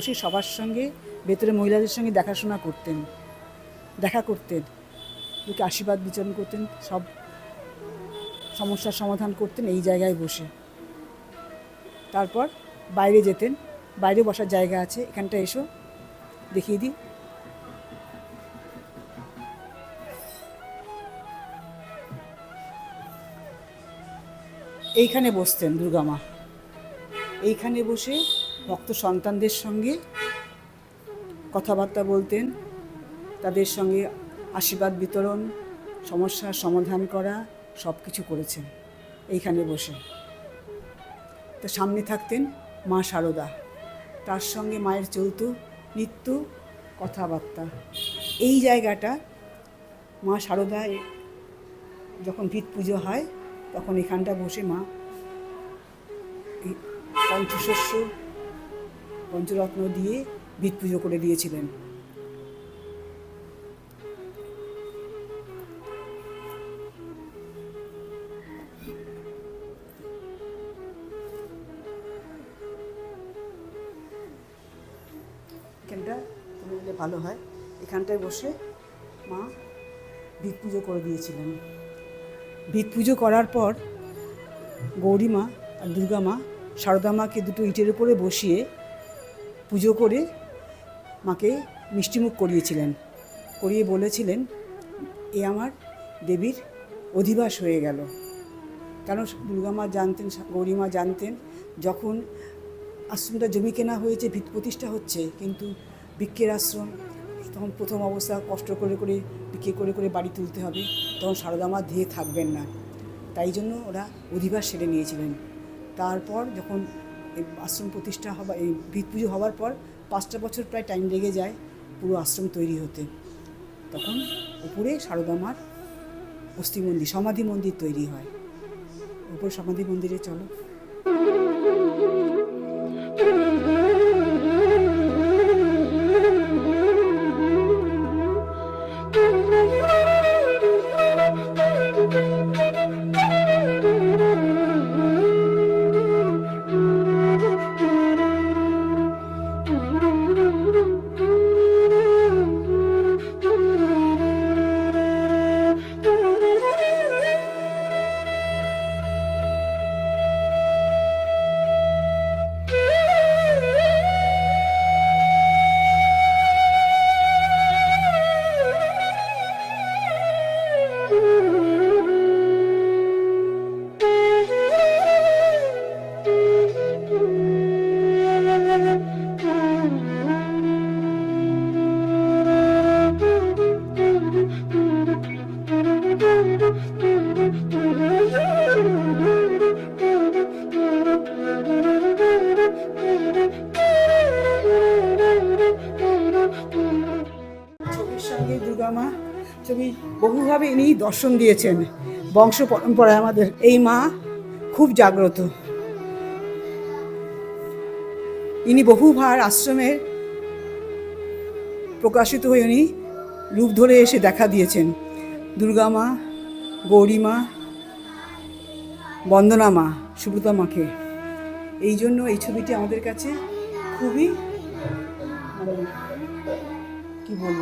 বসে সবার সঙ্গে, ভেতরে মহিলাদের সঙ্গে দেখাশোনা করতেন, দেখা করতেন, লোকে আশীর্বাদ বিচরণ করতেন, সব সমস্যার সমাধান করতেন এই জায়গায় বসে। তারপর বাইরে যেতেন, বাইরে বসার জায়গা আছে, এখানটা এসো, দেখিয়ে দিই। এইখানে বসতেন দুর্গা মা। এইখানে বসে ভক্ত সন্তানদের সঙ্গে কথাবার্তা বলতেন, তাদের সঙ্গে আশীর্বাদ বিতরণ সমস্যার সমাধান করা সব কিছু করেছেন এইখানে বসে। তো সামনে থাকতেন মা সারদা। তার সঙ্গে মায়ের চলত নিত্য কথাবার্তা। এই জায়গাটা মা সারদা যখন ভিত পুজো হয়, তখন এখানটা বসে মা পঞ্চশস্য পঞ্চরত্ন দিয়ে ভিত পুজো করে দিয়েছিলেন। দিলে ভালো হয়। এখানটায় বসে মা ভিত পুজো করে দিয়েছিলেন। ভিত পুজো করার পর গৌরী মা আর দুর্গা মা সারদা মাকে দুটো ইটের উপরে বসিয়ে পুজো করে মাকে মিষ্টিমুখ করিয়েছিলেন। করিয়ে বলেছিলেন, এ আমার দেবীর অধিবাস হয়ে গেল। কারণ দুর্গা মা জানতেন, গৌরী মা জানতেন, যখন আশ্রমটা জমি কেনা হয়েছে, ভিত প্রতিষ্ঠা হচ্ছে, কিন্তু বৃক্ষের আশ্রম, তখন প্রথম অবস্থা কষ্ট করে করে বিক্রি করে করে বাড়ি তুলতে হবে, তখন সারদা মা ধেয়ে থাকবেন না। তাই জন্য ওরা অধিবাস সেরে নিয়েছিলেন। তারপর যখন এই আশ্রম প্রতিষ্ঠা হবার, এই ভিত পুজো হওয়ার পর পাঁচটা বছর প্রায় টাইম লেগে যায় পুরো আশ্রম তৈরি হতে। তখন উপরে সারদা মার অস্থি মন্দির, সমাধি মন্দির তৈরি হয়। উপরে সমাধি মন্দিরে চলো। দর্শন দিয়েছেন। বংশ পরম্পরায় আমাদের এই মা খুব জাগ্রত। ইনি বহুবার আশ্রমের প্রকাশিত হয়ে উনি রূপ ধরে এসে দেখা দিয়েছেন। দুর্গা মা, গৌরী মা, বন্দনা মা, সুব্রতা মাকে। এই জন্য এই ছবিটি আমাদের কাছে খুবই, কি বলব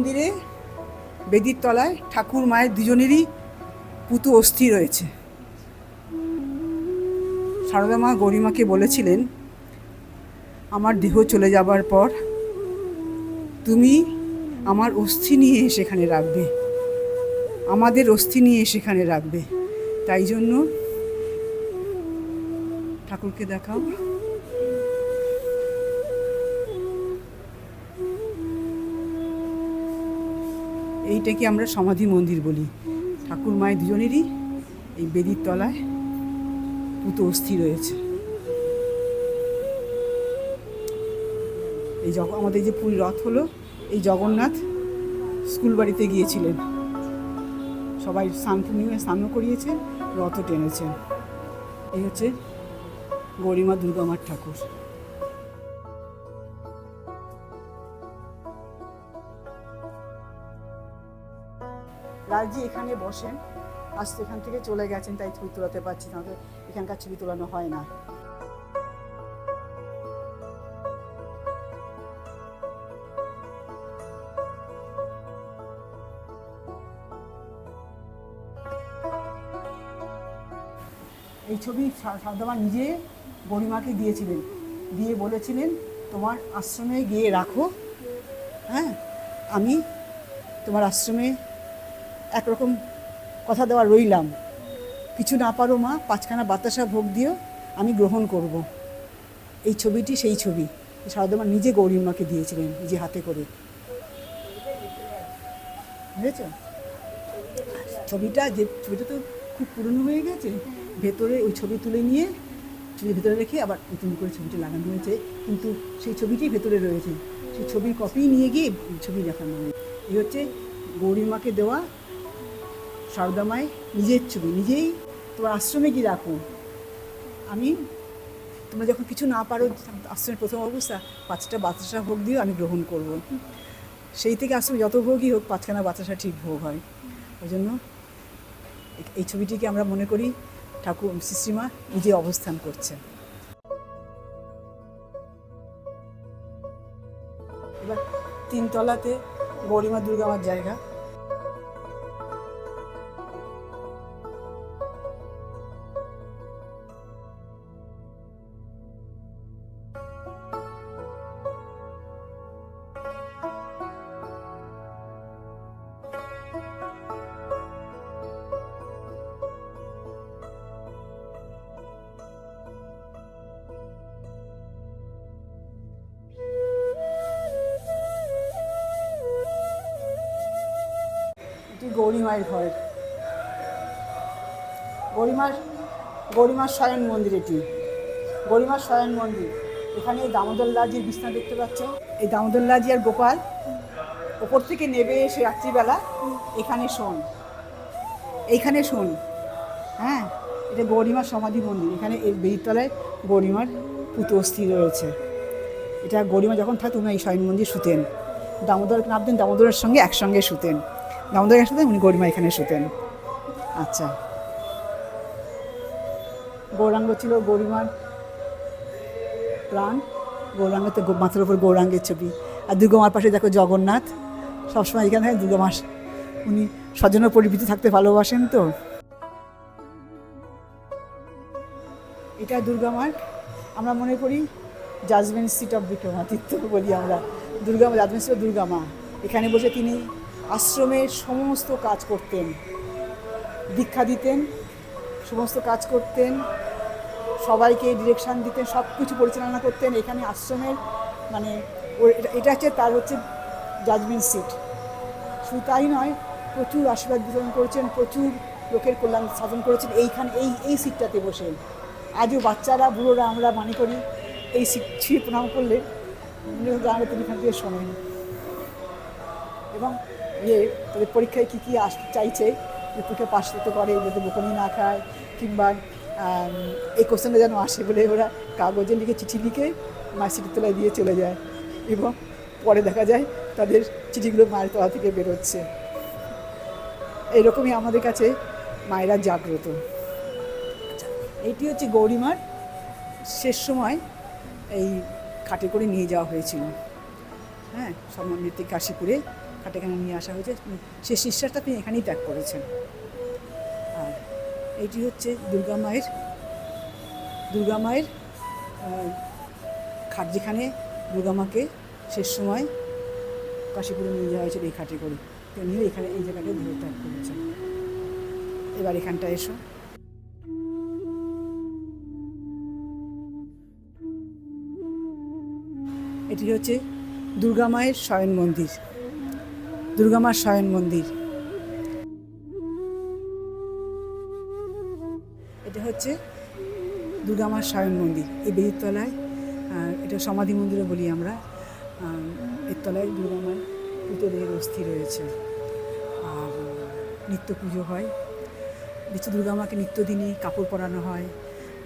মন্দিরে বেদির তলায় ঠাকুর মায়ের দুজনেরই পুতু অস্থি রয়েছে। সারদা মা গরিমাকে বলেছিলেন, আমার দেহ চলে যাবার পর তুমি আমার অস্থি নিয়ে সেখানে রাখবে। আমাদের অস্থি নিয়ে সেখানে রাখবে। তাই জন্য ঠাকুরকে দেখাও। এইটাকে আমরা সমাধি মন্দির বলি? ঠাকুর মায়ের দুজনেরই এই বেদির তলায় পুতো অস্থি রয়েছে। এই জগ আমাদের যে পুরী রথ হলো, এই জগন্নাথ স্কুল বাড়িতে গিয়েছিলেন। সবাই স্নান পূর্ণিমায় স্নানও করিয়েছেন, রথও টেনেছেন। এই হচ্ছে গরিমা দুর্গামার ঠাকুর। লালজি এখানে বসেন। আজ এখান থেকে চলে গেছেন, তাই ছবি তোলাতে পারছি না। এখানকার ছবি তোলানো হয় না। এই ছবি সারদামা নিজে গরিমাকে দিয়েছিলেন। দিয়ে বলেছিলেন, তোমার আশ্রমে গিয়ে রাখো। হ্যাঁ আমি তোমার আশ্রমে একরকম কথা দেওয়া রইলাম। কিছু না পারো মা, পাঁচখানা বাতাসা ভোগ দিও, আমি গ্রহণ করব। এই ছবিটি সেই ছবি। সারদামা নিজে গৌরীমাকে দিয়েছিলেন নিজে হাতে করে। বুঝেছ? ছবিটা যে ছবিটা তো খুব পুরনো হয়ে গেছে, ভেতরে ওই ছবি তুলে নিয়ে ছবির ভেতরে রেখে আবার নতুন করে ছবিটা লাগানো হয়েছে। কিন্তু সেই ছবিটি ভেতরে রয়েছে। সেই ছবির কপি নিয়ে গিয়ে ছবি দেখানো হয়েছে। এই হচ্ছে গৌরীমাকে দেওয়া সারদামায় নিজের ছবি, নিজেই তোমার আশ্রমে গিয়ে রাখো। আমি তোমরা যখন কিছু না পারো, আশ্রমের প্রথম অবস্থা, পাঁচটা বাতাসা ভোগ দিও, আমি গ্রহণ করব। সেই থেকে আশ্রমে যত ভোগই হোক, পাঁচখানা বাতাসা ঠিক ভোগ হয়। ওই জন্য এই ছবিটিকে আমরা মনে করি ঠাকুর শ্রীমা নিজে অবস্থান করছে এবার তিনতলাতে গৌরীমা দুর্গামার জায়গা। গৌরীমার শয়ন মন্দির এটি। গৌরীমার শয়ন মন্দির। এখানে দামোদর লাজির বিছনা দেখতে পাচ্ছ। এই দামোদর লাজি আর গোপাল ওপর থেকে নেবে এসে রাত্রিবেলা। এখানে শোন। এইখানে শোন। হ্যাঁ এটা গৌরীমার সমাধি মন্দির। এখানে এই বেদিতলায় গৌরীমার পুতো অস্থি রয়েছে। এটা গরিমা যখন থাকতো উনি এই শয়ন মন্দির শুতেন। দামোদর নামতেন দামোদরের সঙ্গে একসঙ্গে শুতেন। দামোদর একসাথে উনি গরিমা এখানে শুতেন। আচ্ছা। গৌরাঙ্গ ছিল গরিমার প্রাণ। গৌরাঙ্গ তো মাথার উপর গৌরাঙ্গের ছবি। আর দুর্গমার পাশে দেখো জগন্নাথ। সবসময় এখানে থাকে দুর্গা মাস উনি স্বজন পরিবৃত থাকতে ভালোবাসেন তো। এটা দুর্গামার। আমরা মনে করি জাজমেন্ট সিট অফ বিক্রমাদিত্য বলি আমরা। Durga judgment seat of Durga মা এখানে বসে তিনি আশ্রমের সমস্ত কাজ করতেন। দীক্ষা দিতেন, সমস্ত কাজ করতেন। সবাইকে ডিরেকশান দিতেন সব কিছু পরিচালনা করতেন এখানে আশ্রমের। মানে এটা- হচ্ছে তার হচ্ছে জাজমেন্ট সিট শুধু তাই নয়, প্রচুর আশীর্বাদ বিতরণ করেছেন, প্রচুর লোকের কল্যাণ সাধন করেছেন। এইখানে, এই এই সিটটাতে বসে আজও বাচ্চারা, বুড়োরা আমরা মনে করি এই সিট ছুঁয়ে প্রণাম করলে গানে তিনি এখান থেকে শোনেন। এবং ইয়ে তাদের পরীক্ষায় কী কী আস, চাইছে তোকে পাশ করতে করে যাতে বকুনি না খায়, কিংবা এই কোশ্চেনটা যেন আসে বলে ওরা কাগজে লিখে চিঠি লিখে মায়ের সিটির তলায় দিয়ে চলে যায়। এবং পরে দেখা যায় তাদের চিঠিগুলো মায়ের তলা থেকে বেরোচ্ছে। এইরকমই আমাদের কাছে মায়েরা জাগ্রত। এটি হচ্ছে গৌরীমার শেষ সময় এই খাটে করে নিয়ে যাওয়া হয়েছিল। হ্যাঁ সম্মানিত কাশীপুরে খাটেখানে নিয়ে আসা হয়েছে। সে শিষ্যাটা তিনি এখানেই ত্যাগ করেছেন। এটি হচ্ছে দুর্গা মায়ের দুর্গা মায়ের খাট যেখানে দুর্গা মাকে শেষ সময় কাশীপুরে নিয়ে যাওয়া হয়েছিল এই খাটে করে। তিনিও এখানে এই জায়গাটায় দেহ ত্যাগ করেছেন। এবার এখানটা এসো। এটি হচ্ছে দুর্গা মায়ের শয়ন মন্দির। দুর্গা মার শয়ন মন্দির। এটা হচ্ছে দুর্গা মার শয়ন মন্দির, এই বেদির তলায়। এটা সমাধি মন্দিরও বলি আমরা। এর তলায় দুর্গা মার পুতলের অস্থি রয়েছে। আর নিত্য পুজো হয়। নিত্য দুর্গা মাকে নিত্যদিনই কাপড় পরানো হয়,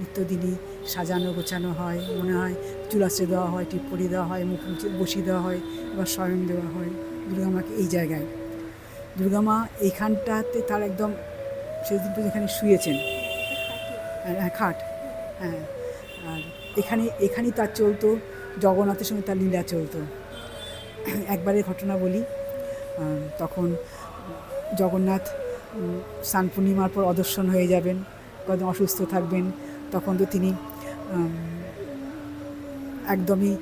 নিত্যদিনই সাজানো গোছানো হয়। মনে হয় চুলাশ্রে দেওয়া হয় টিপ পরিয়ে দেওয়া হয়, মুখ বসিয়ে দেওয়া হয়, এবার শয়ন দেওয়া হয় দুর্গা মাকে এই জায়গায়। দুর্গা মা এইখানটাতে তার একদম সেদিন যেখানে শুয়েছেন খাট। হ্যাঁ আর এখানে, এখানেই তার চলতো, জগন্নাথের সঙ্গে তার লীলা চলতো। একবারের ঘটনা বলি তখন জগন্নাথ স্নান পূর্ণিমার পর অদর্শন হয়ে যাবেন, কদিন অসুস্থ থাকবেন, তখন তো তিনি একদমই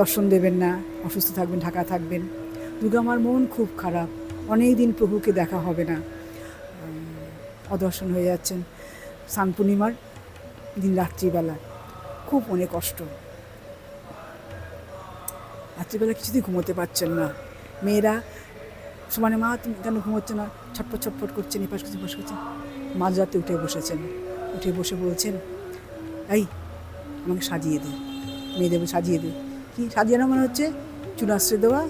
দর্শন দেবেন না, অসুস্থ থাকবেন, ঢাকা থাকবেন। দুর্গামার মন খুব খারাপ অনেক দিন প্রভুকে দেখা হবে না। অদর্শন হয়ে যাচ্ছেন। স্নান পূর্ণিমার দিন রাত্রিবেলা। খুব অনেক কষ্ট। রাত্রিবেলা কিছুতেই ঘুমোতে পারছেন না। মেয়েরা সমানে মা, তুমি কেন ঘুমোচ্ছে না? ছটপট ছটপট করছেন, এপাশ কিছু বসে করছেন। মাঝরাতে উঠে বসেছেন। উঠে বসে বলছেন, এই, আমাকে সাজিয়ে দে। মেয়েদের সাজিয়ে দে। কি সাজিয়ে মনে হচ্ছে চুল আশ্রয় দেওয়া,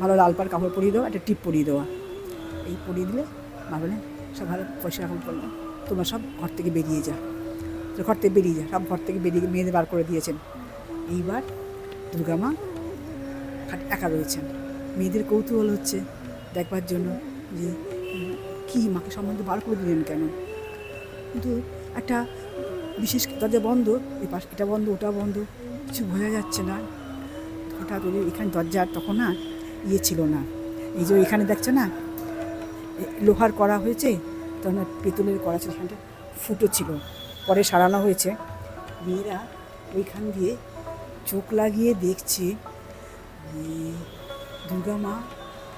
ভালো লাল পাড় কাপড় পরিয়ে দেওয়া, একটা টিপ পরিয়ে দেওয়া। এই পরিয়ে দিলে মা বলেন সব ভালো পয়সা এখন করল তোমরা সব ঘর থেকে বেরিয়ে যা। ঘর থেকে বেরিয়ে যা, সব ঘর থেকে বেরিয়ে মেয়েদের বার করে দিয়েছেন। এইবার দুর্গা মা একা রয়েছেন। মেয়েদের কৌতূহল হচ্ছে দেখবার জন্য যে, কি মাকে সম্বন্ধে বার করে দিলেন কেন? কিন্তু একটা বিশেষ দরজা বন্ধ এই পাশ এটা বন্ধ, ওটা বন্ধ, কিছু বোঝা যাচ্ছে না। হঠাৎ ওই এখানে দরজার তখন না ইয়ে ছিল না। এই যে এখানে দেখছে না লোহার করা হয়েছে তখন না পেতলের করা ছিল এখানটা ফুটো ছিল। পরে সারানো হয়েছে। মেয়েরা ওইখান দিয়ে চোখ লাগিয়ে দেখছে দুর্গা মা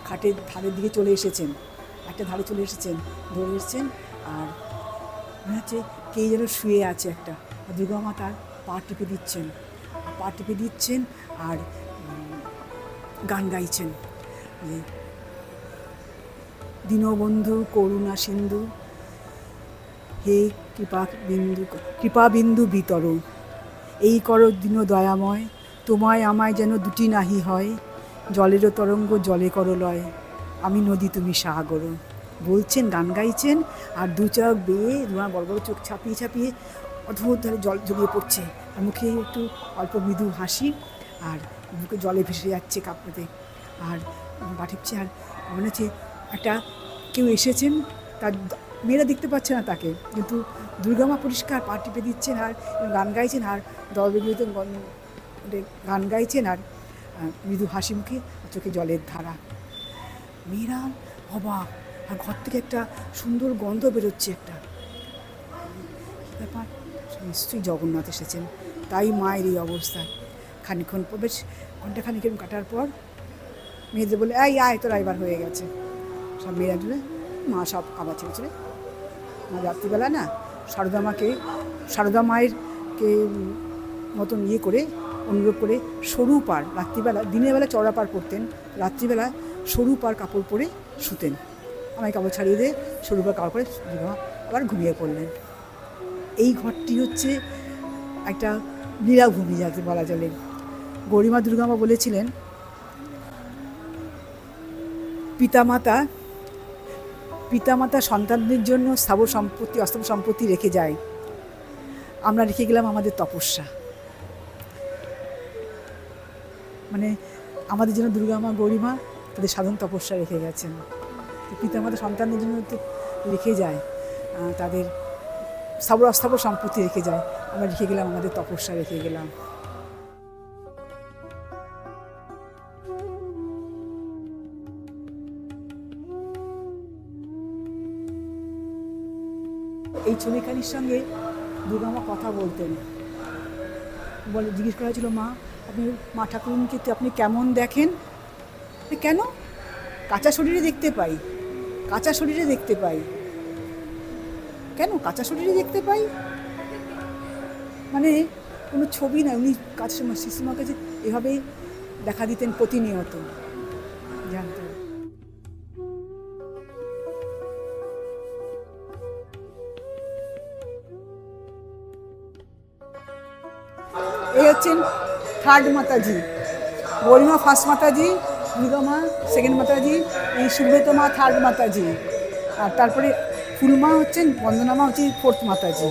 খাটের ধারের দিকে চলে এসেছেন। একটা ধারে চলে এসেছেন, ধরে এসেছেন, আর মনে হচ্ছে কে যেন শুয়ে আছে একটা। দুর্গা মা তার পা টিপে দিচ্ছেন। পা টিপে দিচ্ছেন আর গান গাইছেন। দীনবন্ধু, করুণা সিন্ধু। হে কৃপা বিন্দু কৃপা বিন্দু বিতর। এই করো দীন দয়াময়, তোমায় আমায় যেন দুটি নাহি হয় জলেরও তরঙ্গ জলে করো লয়, আমি নদী তুমি সাগর। বলছেন, গান গাইছেন, আর দু চোখ বেয়ে দুয়া বড় বড় চোখ ছাপিয়ে ছাপিয়ে অদ্ভুত ধরে জল জড়িয়ে পড়ছে। আর মুখে একটু অল্প মৃদু হাসি, আর মুখে জলে ভেসে যাচ্ছে কাপড়তে আর বাটিপছে আর মনে হচ্ছে একটা কেউ এসেছেন, তার মেয়েরা দেখতে পাচ্ছে না তাকে। কিন্তু দুর্গামা পরিষ্কার পা টিপে দিচ্ছেন আর গান গাইছেন আর দল বেরিয়ে গান গাইছেন আর মৃদু হাসি মুখে চোখে জলের ধারা। মেয়েরা অবাক, আর ঘর থেকে একটা সুন্দর গন্ধ বেরোচ্ছে একটা। ব্যাপার? নিশ্চয়ই জগন্নাথ এসেছেন। তাই মায়ের এই অবস্থা। খানিক্ষণ, বেশ ঘণ্টা খানিক কাটার পর মেয়েদের বলে, এই, আয়, তোরা এবার হয়ে গেছে। সব মেয়েরা জুড়ে, মা সব আবার ছেড়ে মা রাত্রিবেলা না সারদা মাকে, সারদা মায়ের কে মতন ইয়ে করে, অনুরোধ করে সরু পার রাত্রিবেলা, দিনের বেলা চড়া পার পরতেন, রাত্রিবেলা সরু পার কাপড় পরে শুতেন। আমায় কাপড় ছাড়িয়ে দিয়ে সরু পার কাপড় পরে আবার ঘুমিয়ে পড়লেন। এই ঘরটি হচ্ছে একটা লীলাভূমি যাতে বলা চলে। গরিমা দুর্গামা বলেছিলেন, পিতামাতা পিতামাতা সন্তানদের জন্য স্থাবর সম্পত্তি, অস্থাবর সম্পত্তি রেখে যায়। আমরা রেখে গেলাম আমাদের তপস্যা। মানে আমাদের জন্য দুর্গামা গরিমা তাদের সাধন তপস্যা রেখে গেছেন। পিতামাতা সন্তানদের জন্য রেখে যায় তাদের স্থাবর, অস্থাবর সম্পত্তি রেখে যায়। আমরা রেখে গেলাম, আমাদের তপস্যা রেখে গেলাম। ছবিখানির সঙ্গে দুর্গামা কথা বলতেন। বলে, জিজ্ঞেস করা হয়েছিল, মা, আপনি মা ঠাকুরকে আপনি কেমন দেখেন? কেন? কাঁচা শরীরে দেখতে পাই। কাঁচা শরীরে দেখতে পাই। কেন কাঁচা শরীরে দেখতে পাই? মানে কোনো ছবি না, উনি কাছে শিশুমার কাছে এভাবেই দেখা দিতেন প্রতিনিয়ত। জানতেন হচ্ছেন থার্ড মাতাজি গরিমা ফার্স্ট মাতাজি দুর্গামা সেকেন্ড মাতাজি, এই সুব্রত মা থার্ড মাতাজি, আর তারপরে ফুলমা হচ্ছেন, বন্দনামা হচ্ছে ফোর্থ মাতাজি।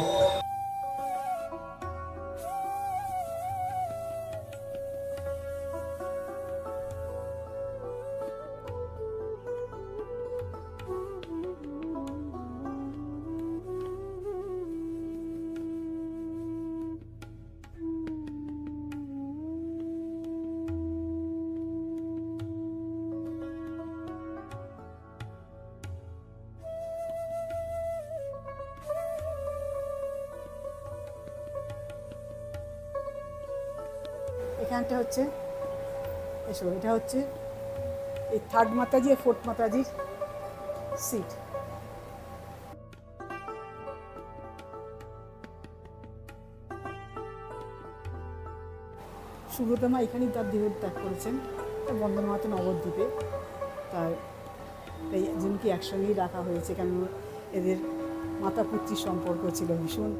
এখানটা হচ্ছে, এসো, এটা হচ্ছে এই থার্ড মাতাজি আর ফোর্থ মাতাজির সিট সুব্রতমা এখানেই তার দেহ ত্যাগ করেছেন, তার বন্দনামাতা নবদ্বীপে। তার এই দুজনকে একসঙ্গেই রাখা হয়েছে কেন এদের মাতা পুত্রীর সম্পর্ক ছিল ভীষণ।